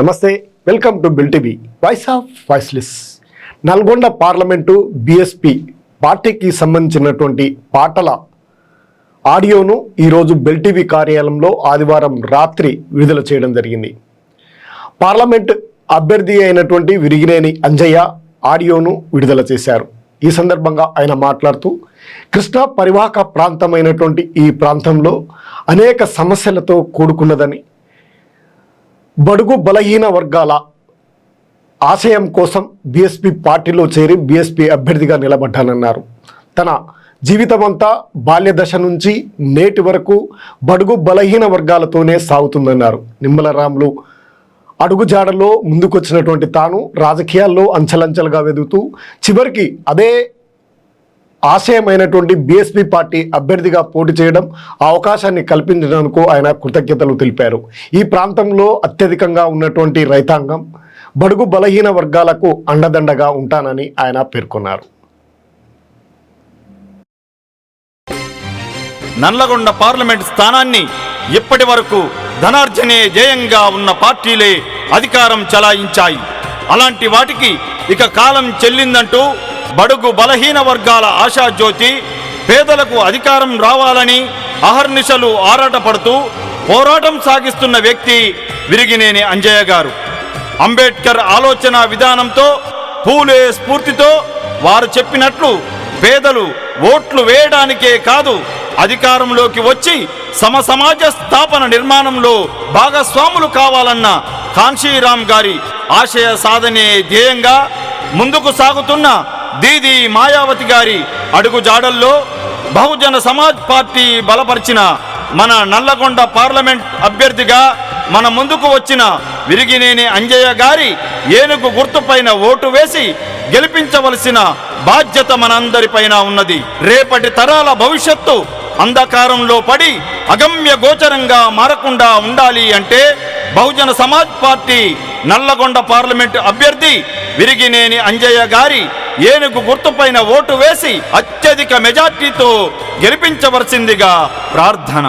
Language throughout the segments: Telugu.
నమస్తే welcome to bill TV. Voice of voiceless. Nalgonda parliament BSP పార్టీకి సంబంధించినటువంటి పాటల ఆడియోను ఈరోజు బెల్ టీవీ కార్యాలయంలో ఆదివారం రాత్రి విడుదల చేయడం జరిగింది. పార్లమెంట్ అభ్యర్థి అయినటువంటి విరిగినేని అంజయ్య ఆడియోను విడుదల చేశారు. ఈ సందర్భంగా ఆయన మాట్లాడుతూ కృష్ణా పరివాహక ప్రాంతమైనటువంటి ఈ ప్రాంతంలో అనేక సమస్యలతో కూడుకున్నదని బడుగు బలహీన వర్గాల ఆశయం కోసం బీఎస్పీ పార్టీలో చేరి బీఎస్పీ అభ్యర్థిగా నిలబడ్డానన్నారు. తన జీవితమంతా బాల్య దశ నుంచి నేటి వరకు బడుగు బలహీన వర్గాలతోనే సాగుతుందన్నారు. నిమ్మలరాములు అడుగుజాడలో ముందుకొచ్చినటువంటి తాను రాజకీయాల్లో అంచెలంచెలుగా వెదుగుతూ చివరికి అదే ఆశయమైనటువంటి బీఎస్పీ పార్టీ అభ్యర్థిగా పోటీ చేయడం అవకాశాన్ని కల్పించినందుకు ఆయన కృతజ్ఞతలు తెలిపారు. ఈ ప్రాంతంలో అత్యధికంగా ఉన్నటువంటి రైతాంగం బడుగు బలహీన వర్గాలకు అండదండగా ఉంటానని ఆయన పేర్కొన్నారు. నల్లగొండ పార్లమెంట్ స్థానాన్ని ఇప్పటి వరకు ధనార్జనే జయంగా ఉన్న పార్టీలే అధికారం చలాయించాయి. అలాంటి వాటికి ఇక కాలం చెల్లిందంటూ బడుగు బలహీన వర్గాల ఆశాజ్యోతి పేదలకు అధికారం రావాలని అహర్నిశలు ఆరాటపడుతూ పోరాటం సాగిస్తున్న వ్యక్తి విరిగినేని అంజయ్య గారు. అంబేద్కర్ ఆలోచన విధానంతో పూలే స్ఫూర్తితో వారు చెప్పినట్లు పేదలు ఓట్లు వేయడానికే కాదు అధికారంలోకి వచ్చి సమ సమాజ స్థాపన నిర్మాణంలో భాగస్వాములు కావాలన్న కాన్షీరామ్ గారి ఆశయ సాధనే ధ్యేయంగా ముందుకు సాగుతున్న దీది మాయావతి గారి అడుగుజాడల్లో బహుజన సమాజ్ పార్టీ బలపరిచిన మన నల్లగొండ పార్లమెంట్ అభ్యర్థిగా మన ముందుకు వచ్చిన విరిగినేని అంజయ్య గారి ఏనుగు గుర్తుపైన ఓటు వేసి గెలిపించవలసిన బాధ్యత మనందరిపైన ఉన్నది. రేపటి తరాల భవిష్యత్తు అంధకారంలో పడి అగమ్య గోచరంగా మారకుండా ఉండాలి అంటే బహుజన సమాజ్ పార్టీ నల్లగొండ పార్లమెంట్ అభ్యర్థి విరిగినేని అంజయ్య గారి ఏనుగు గుర్తుపైన ఓటు వేసి అత్యధిక మెజార్టీతో గెలిపించవలసిందిగా ప్రార్థన.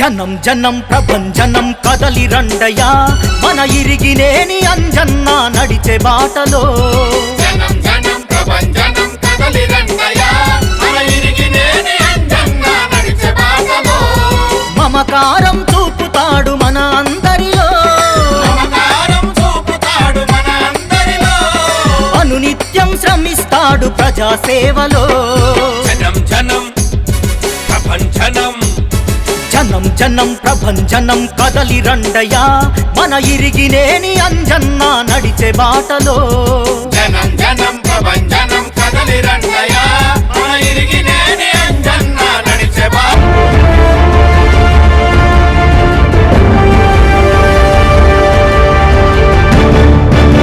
జనం జనం ప్రభంజనం కదలి రండయా మన ఇరిగినేని అంజన్న నడిచే బాటలో. జనం జనం ప్రభంజనం కదలి రండయా మన ఇరిగినేని అంజన్న నడిచే బాటలో. మమకారం చూపుతాడు మన అందరిలో. మమకారం చూపుతాడు మన అందరిలో. అనునిత్యం శ్రమిస్తాడు ప్రజా సేవలో జనం జనం ప్రభంజనం జనం జనం ప్రభంజనం కదలి రండయా మన ఇరిగినేని అంజన్న నడిచే బాటలో.